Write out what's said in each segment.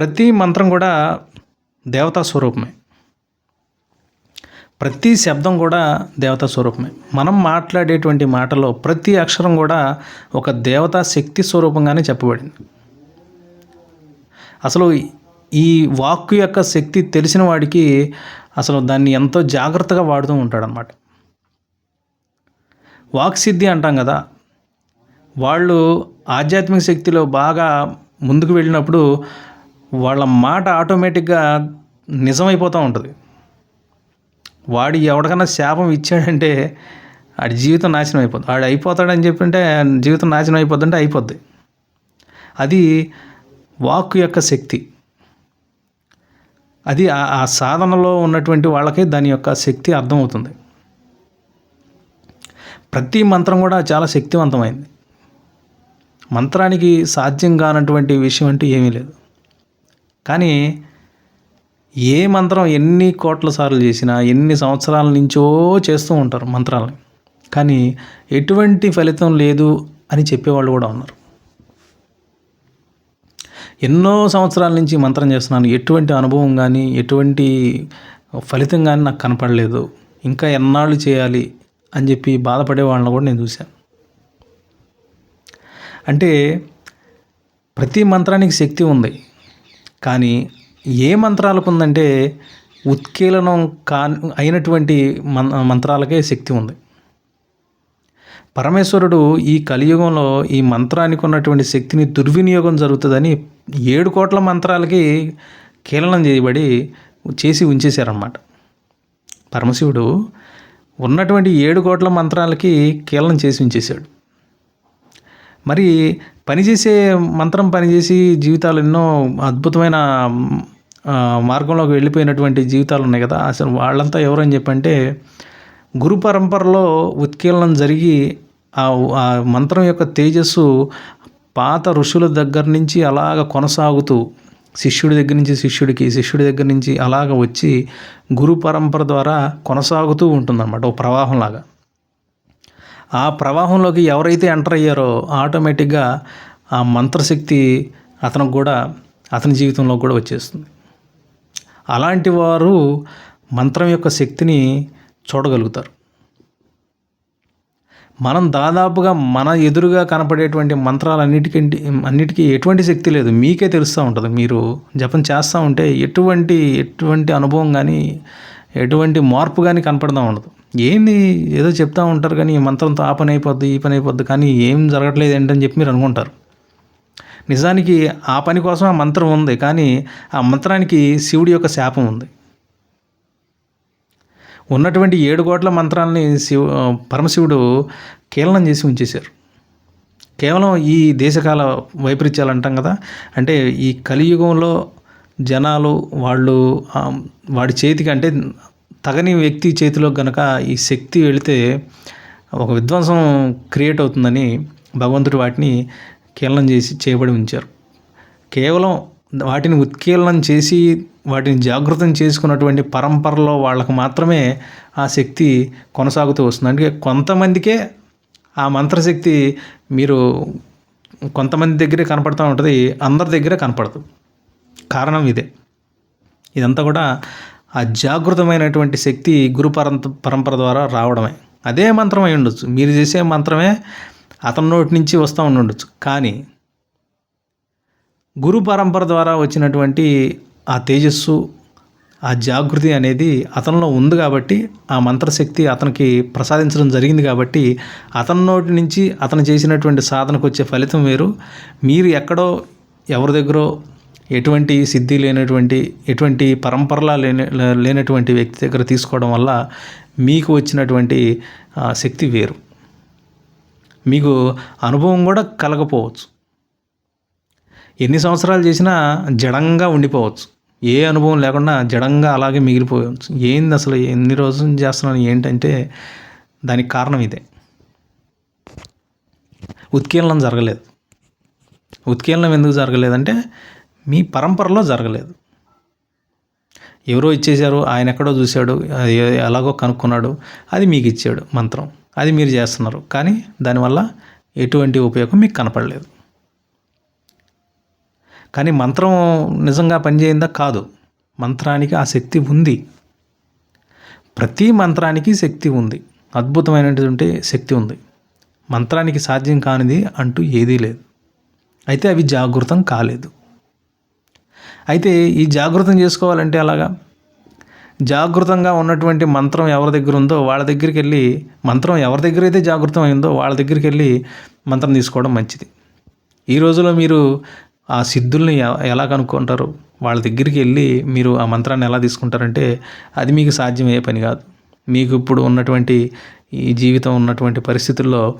ప్రతి మంత్రం కూడా దేవతా స్వరూపమే. ప్రతి శబ్దం కూడా దేవతా స్వరూపమే. మనం మాట్లాడేటువంటి మాటలో ప్రతి అక్షరం కూడా ఒక దేవతా శక్తి స్వరూపంగానే చెప్పబడింది. అసలు ఈ వాక్కు యొక్క శక్తి తెలిసిన వాడికి అసలు దాన్ని ఎంతో జాగ్రత్తగా వాడుతూ ఉంటాడనమాట వాక్ సిద్ధి అంటాం కదా. వాళ్ళు ఆధ్యాత్మిక శక్తిలో బాగా ముందుకు వెళ్ళినప్పుడు వాళ్ళ మాట ఆటోమేటిక్గా నిజమైపోతూ ఉంటుంది. వాడు ఎవడికన్నా శాపం ఇచ్చాడంటే వాడి జీవితం నాశనం అయిపోద్ది. వాడు అయిపోతాడని చెప్పింటే జీవితం నాశనం అయిపోద్దంటే అయిపోద్ది. అది వాక్కు యొక్క శక్తి. అది ఆ ఆ సాధనలో ఉన్నటువంటి వాళ్ళకి దాని యొక్క శక్తి అర్థమవుతుంది. ప్రతి మంత్రం కూడా చాలా శక్తివంతమైంది. మంత్రానికి సాధ్యం కానటువంటి విషయం అంటూ ఏమీ లేదు. కానీ ఏ మంత్రం ఎన్ని కోట్ల సార్లు చేసినా ఎన్ని సంవత్సరాల నుంచో చేస్తూ ఉంటారు మంత్రాలని. కానీ ఎటువంటి ఫలితం లేదు అని చెప్పేవాళ్ళు కూడా ఉన్నారు. ఎన్నో సంవత్సరాల నుంచి మంత్రం చేస్తున్నాను. ఎటువంటి అనుభవం కానీ ఎటువంటి ఫలితం కానీ నాకు కనపడలేదు. ఇంకా ఎన్నాళ్ళు చేయాలి అని చెప్పి బాధపడే వాళ్ళని కూడా నేను చూశాను. అంటే ప్రతి మంత్రానికి శక్తి ఉంది. కానీ ఏ మంత్రాలకు ఉందంటే ఉత్కీలనం కా అయినటువంటి మం మంత్రాలకే శక్తి ఉంది. పరమేశ్వరుడు ఈ కలియుగంలో ఈ మంత్రానికి ఉన్నటువంటి శక్తిని దుర్వినియోగం జరుగుతుందని ఏడు కోట్ల మంత్రాలకి కీలనం చేయబడి చేసి ఉంచేశారన్నమాట. పరమశివుడు ఉన్నటువంటి ఏడు కోట్ల మంత్రాలకి కీలనం చేసి ఉంచేశాడు. మరి పనిచేసే మంత్రం పనిచేసి జీవితాలు ఎన్నో అద్భుతమైన మార్గంలోకి వెళ్ళిపోయినటువంటి జీవితాలు ఉన్నాయి కదా. అసలు వాళ్ళంతా ఎవరని చెప్పంటే గురు పరంపరలో ఉత్కీలనం జరిగి ఆ మంత్రం యొక్క తేజస్సు పాత ఋషుల దగ్గర నుంచి అలాగ కొనసాగుతూ శిష్యుడి దగ్గర నుంచి శిష్యుడికి శిష్యుడి దగ్గర నుంచి అలాగ వచ్చి గురు పరంపర ద్వారా కొనసాగుతూ ఉంటుందన్నమాట ఒక ప్రవాహంలాగా. ఆ ప్రవాహంలోకి ఎవరైతే ఎంటర్ అయ్యారో ఆటోమేటిక్గా ఆ మంత్రశక్తి అతనికి కూడా అతని జీవితంలో కూడా వచ్చేస్తుంది. అలాంటి వారు మంత్రం యొక్క శక్తిని చూడగలుగుతారు. మనం దాదాపుగా మన ఎదురుగా కనపడేటువంటి మంత్రాలన్నిటికంటే అన్నిటికీ ఎటువంటి శక్తి లేదు. మీకే తెలుస్తూ ఉంటుంది. మీరు జపం చేస్తూ ఉంటే ఎటువంటి ఎటువంటి అనుభవం కానీ ఎటువంటి మార్పు కానీ కనపడతా ఉండదు. ఏంది ఏదో చెప్తూ ఉంటారు కానీ ఈ మంత్రంతో ఆ పని అయిపోద్ది ఈ పని అయిపోద్ది కానీ ఏం జరగట్లేదు ఏంటని చెప్పి మీరు అనుకుంటారు. నిజానికి ఆ పని కోసం ఆ మంత్రం ఉంది కానీ ఆ మంత్రానికి శివుడి యొక్క శాపం ఉంది. ఉన్నటువంటి ఏడు కోట్ల మంత్రాలని శివ పరమశివుడు కీలనం చేసి ఉంచేశారు. కేవలం ఈ దేశకాల వైపరీత్యాలు అంటాం కదా అంటే ఈ కలియుగంలో జనాలు వాళ్ళు వాడి చేతికి అంటే తగని వ్యక్తి చేతిలో గనక ఈ శక్తి వెళితే ఒక విధ్వంసం క్రియేట్ అవుతుందని భగవంతుడు వాటిని కీలనం చేసి చేయబడి ఉంచారు. కేవలం వాటిని ఉత్కీలనం చేసి వాటిని జాగృతం చేసుకున్నటువంటి పరంపరలో వాళ్ళకు మాత్రమే ఆ శక్తి కొనసాగుతూ వస్తుంది. అంటే కొంతమందికే ఆ మంత్రశక్తి మీరు కొంతమంది దగ్గరే కనపడుతూ ఉంటుంది అందరి దగ్గరే కనపడదు. కారణం ఇదే. ఇదంతా కూడా ఆ జాగృతమైనటువంటి శక్తి గురు పరంపర ద్వారా రావడమే. అదే మంత్రం అయి ఉండొచ్చు. మీరు చేసే మంత్రమే అతని నోటి నుంచి వస్తూ ఉండొచ్చు. కానీ గురు పరంపర ద్వారా వచ్చినటువంటి ఆ తేజస్సు ఆ జాగృతి అనేది అతనిలో ఉంది కాబట్టి ఆ మంత్రశక్తి అతనికి ప్రసాదించడం జరిగింది కాబట్టి అతని నోటి నుంచి అతను చేసినటువంటి సాధనకు వచ్చే ఫలితం వేరు. మీరు ఎక్కడో ఎవరి దగ్గరో ఎటువంటి సిద్ధి లేనటువంటి ఎటువంటి పరంపరలా లేని లేనటువంటి వ్యక్తి దగ్గర తీసుకోవడం వల్ల మీకు వచ్చినటువంటి శక్తి వేరు. మీకు అనుభవం కూడా కలగపోవచ్చు. ఎన్ని సంవత్సరాలు చేసినా జడంగా ఉండిపోవచ్చు. ఏ అనుభవం లేకుండా జడంగా అలాగే మిగిలిపోవచ్చు ఏంది అసలు ఎన్ని రోజులు చేస్తున్నాను ఏంటంటే దానికి కారణం ఇదే. ఉత్కీలనం జరగలేదు. ఉత్కీలనం ఎందుకు జరగలేదంటే మీ పరంపరలో జరగలేదు. ఎవరో ఇచ్చేశారు ఆయన ఎక్కడో చూశాడు ఎలాగో కనుక్కున్నాడు అది మీకు ఇచ్చాడు మంత్రం. అది మీరు చేస్తున్నారు. కానీ దానివల్ల ఎటువంటి ఉపయోగం మీకు కనపడలేదు. కానీ మంత్రం నిజంగా పనిచేయిందా? కాదు. మంత్రానికి ఆ శక్తి ఉంది. ప్రతి మంత్రానికి శక్తి ఉంది. అద్భుతమైనటువంటి శక్తి ఉంది. మంత్రానికి సాధ్యం కానిది అంటూ ఏదీ లేదు. అయితే అవి జాగృతం కాలేదు. అయితే ఈ జాగృతం చేసుకోవాలంటే అలాగా? జాగృతంగా ఉన్నటువంటి మంత్రం ఎవరి దగ్గర ఉందో వాళ్ళ దగ్గరికి వెళ్ళి మంత్రం ఎవరి దగ్గర అయితే జాగృతం అయిందో వాళ్ళ దగ్గరికి వెళ్ళి మంత్రం తీసుకోవడం మంచిది. ఈ రోజులో మీరు ఆ సిద్ధుల్ని ఎలా కనుక్కుంటారు? వాళ్ళ దగ్గరికి వెళ్ళి మీరు ఆ మంత్రాన్ని ఎలా తీసుకుంటారంటే అది మీకు సాధ్యమయ్యే పని కాదు. మీకు ఇప్పుడు ఉన్నటువంటి ఈ జీవితం ఉన్నటువంటి పరిస్థితుల్లో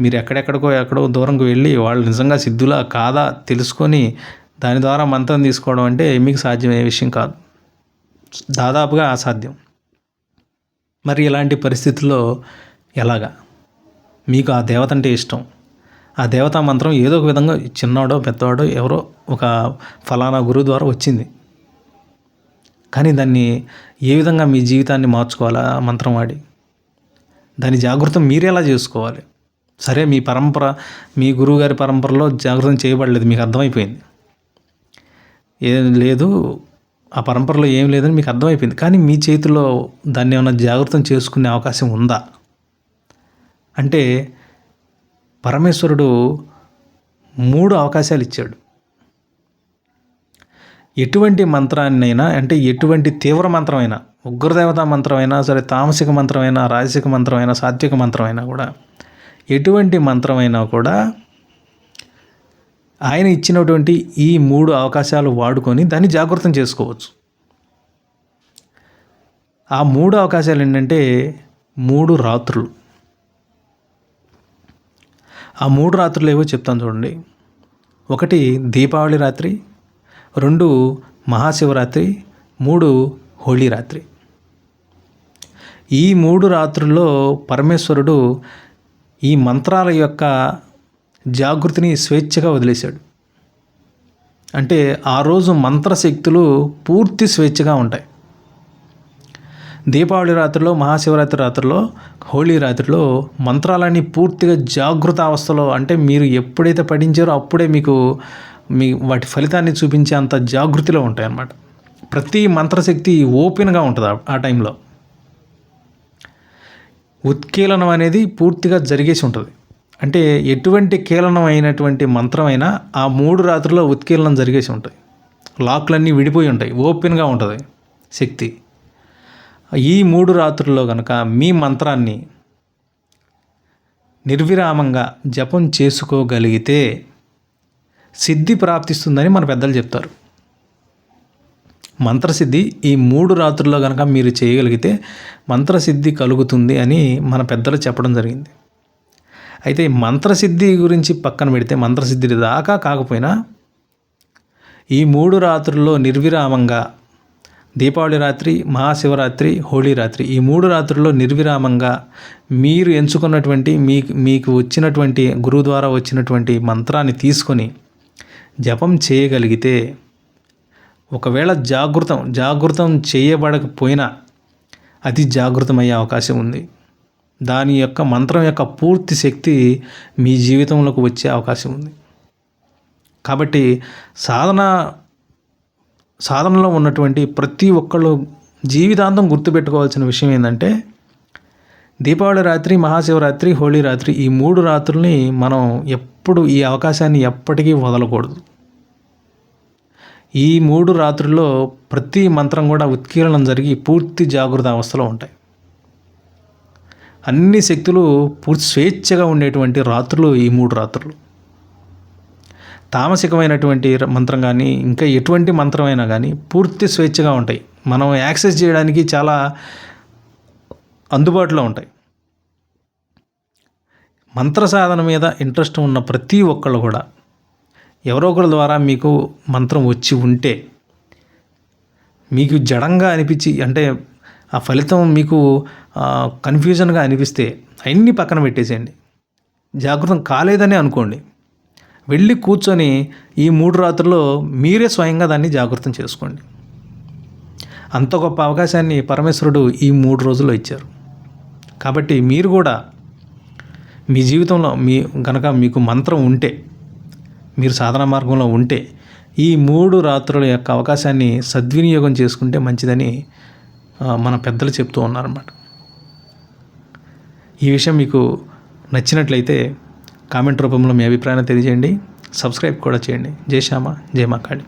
మీరు ఎక్కడెక్కడికో ఎక్కడో దూరంకు వెళ్ళి వాళ్ళు నిజంగా సిద్ధులా కాదా తెలుసుకొని దాని ద్వారా మంత్రం తీసుకోవడం అంటే మీకు సాధ్యమయ్యే విషయం కాదు. దాదాపుగా అసాధ్యం. మరి ఇలాంటి పరిస్థితుల్లో ఎలాగా? మీకు ఆ దేవత అంటే ఇష్టం. ఆ దేవతా మంత్రం ఏదో ఒక విధంగా చిన్నవాడో పెద్దవాడో ఎవరో ఒక ఫలానా గురువు ద్వారా వచ్చింది. కానీ దాన్ని ఏ విధంగా మీ జీవితాన్ని మార్చుకోవాలా ఆ మంత్రం వాడి? దాని జాగృతం మీరే ఎలా చేసుకోవాలి? సరే మీ పరంపర మీ గురువుగారి పరంపరలో జాగృతం చేయబడలేదు మీకు అర్థమైపోయింది. ఏం లేదు ఆ పరంపరలో ఏం లేదని మీకు అర్థమైపోయింది. కానీ మీ చేతిలో దాన్ని ఏమైనా జాగ్రత్తం చేసుకునే అవకాశం ఉందా? అంటే పరమేశ్వరుడు మూడు అవకాశాలు ఇచ్చాడు. ఎటువంటి మంత్రాన్నైనా అంటే ఎటువంటి తీవ్ర మంత్రమైనా ఉగ్రదేవతా మంత్రమైనా సరే తామసిక మంత్రమైనా రాజసిక మంత్రమైనా సాత్విక మంత్రమైనా కూడా ఎటువంటి మంత్రమైనా కూడా ఆయన ఇచ్చినటువంటి ఈ మూడు అవకాశాలు వాడుకొని దాన్ని జాగృతం చేసుకోవచ్చు. ఆ మూడు అవకాశాలు ఏంటంటే మూడు రాత్రులు. ఆ మూడు రాత్రులు ఏవో చెప్తాను చూడండి. ఒకటి దీపావళి రాత్రి రెండు మహాశివరాత్రి మూడు హోళీ రాత్రి. ఈ మూడు రాత్రుల్లో పరమేశ్వరుడు ఈ మంత్రాల యొక్క జాగృతిని స్వేచ్ఛగా వదిలేశాడు. అంటే ఆ రోజు మంత్రశక్తులు పూర్తి స్వేచ్ఛగా ఉంటాయి. దీపావళి రాత్రిలో మహాశివరాత్రి రాత్రిలో హోళీ రాత్రిలో మంత్రాలన్నీ పూర్తిగా జాగృత అవస్థలో అంటే మీరు ఎప్పుడైతే పఠించారో అప్పుడే మీకు మీ వాటి ఫలితాన్ని చూపించే అంత జాగృతిలో ఉంటాయి అన్నమాట ప్రతి మంత్రశక్తి ఓపెన్గా ఉంటుంది ఆ టైంలో. ఉత్కీలనం అనేది పూర్తిగా జరిగేసి ఉంటుంది. అంటే ఎటువంటి కీలనం అయినటువంటి మంత్రమైనా ఆ మూడు రాత్రుల్లో ఉత్కీలనం జరిగేసి ఉంటాయి. లాక్లన్నీ విడిపోయి ఉంటాయి. ఓపెన్గా ఉంటుంది శక్తి. ఈ మూడు రాత్రుల్లో కనుక మీ మంత్రాన్ని నిర్విరామంగా జపం చేసుకోగలిగితే సిద్ధి ప్రాప్తిస్తుందని మన పెద్దలు చెప్తారు. మంత్రసిద్ధి ఈ మూడు రాత్రుల్లో కనుక మీరు చేయగలిగితే మంత్రసిద్ధి కలుగుతుంది అని మన పెద్దలు చెప్పడం జరిగింది. అయితే మంత్రసిద్ధి గురించి పక్కన పెడితే మంత్రసిద్ధి దాకా కాకపోయినా ఈ మూడు రాత్రుల్లో నిర్విరామంగా దీపావళి రాత్రి మహాశివరాత్రి హోళీ రాత్రి ఈ మూడు రాత్రుల్లో నిర్విరామంగా మీరు ఎంచుకున్నటువంటి మీకు మీకు వచ్చినటువంటి గురువు ద్వారా వచ్చినటువంటి మంత్రాన్ని తీసుకొని జపం చేయగలిగితే ఒకవేళ జాగృతం జాగృతం చేయబడకపోయినా అది జాగృతమయ్యే అవకాశం ఉంది. దాని యొక్క మంత్రం యొక్క పూర్తి శక్తి మీ జీవితంలోకి వచ్చే అవకాశం ఉంది. కాబట్టి సాధన సాధనలో ఉన్నటువంటి ప్రతి ఒక్కళ్ళు జీవితాంతం గుర్తుపెట్టుకోవాల్సిన విషయం ఏంటంటే దీపావళి రాత్రి మహాశివరాత్రి హోళీ రాత్రి ఈ మూడు రాత్రుల్ని మనం ఎప్పుడు ఈ అవకాశాన్ని ఎప్పటికీ వదలకూడదు. ఈ మూడు రాత్రుల్లో ప్రతి మంత్రం కూడా ఉత్కీర్ణం జరిగి పూర్తి జాగృత అవస్థలో ఉంటాయి. అన్ని శక్తులు పూర్తి స్వేచ్ఛగా ఉండేటువంటి రాత్రులు ఈ మూడు రాత్రులు. తామసికమైనటువంటి మంత్రం కానీ ఇంకా ఎటువంటి మంత్రమైనా కానీ పూర్తి స్వేచ్ఛగా ఉంటాయి. మనం యాక్సెస్ చేయడానికి చాలా అందుబాటులో ఉంటాయి. మంత్ర సాధన మీద ఇంట్రెస్ట్ ఉన్న ప్రతి ఒక్కళ్ళు కూడా ఎవరో ఒకరి ద్వారా మీకు మంత్రం వచ్చి ఉంటే మీకు జడంగా అనిపించి అంటే ఆ ఫలితం మీకు కన్ఫ్యూజన్గా అనిపిస్తే అన్నీ పక్కన పెట్టేసేయండి. జాగృతం కాలేదని అనుకోండి. వెళ్ళి కూర్చొని ఈ మూడు రాత్రుల్లో మీరే స్వయంగా దాన్ని జాగృతం చేసుకోండి. అంత గొప్ప అవకాశాన్ని పరమేశ్వరుడు ఈ మూడు రోజుల్లో ఇచ్చారు. కాబట్టి మీరు కూడా మీ జీవితంలో మీ గనక మీకు మంత్రం ఉంటే మీరు సాధన మార్గంలో ఉంటే ఈ మూడు రాత్రుల యొక్క అవకాశాన్ని సద్వినియోగం చేసుకుంటే మంచిదని మన పెద్దలు చెప్తూ ఉన్నారన్నమాట. ఈ విషయం మీకు నచ్చినట్లయితే కామెంట్ రూపంలో మీ అభిప్రాయాన్ని తెలియజేయండి. సబ్స్క్రైబ్ కూడా చేయండి. జై శ్యామ జై మాకాళి.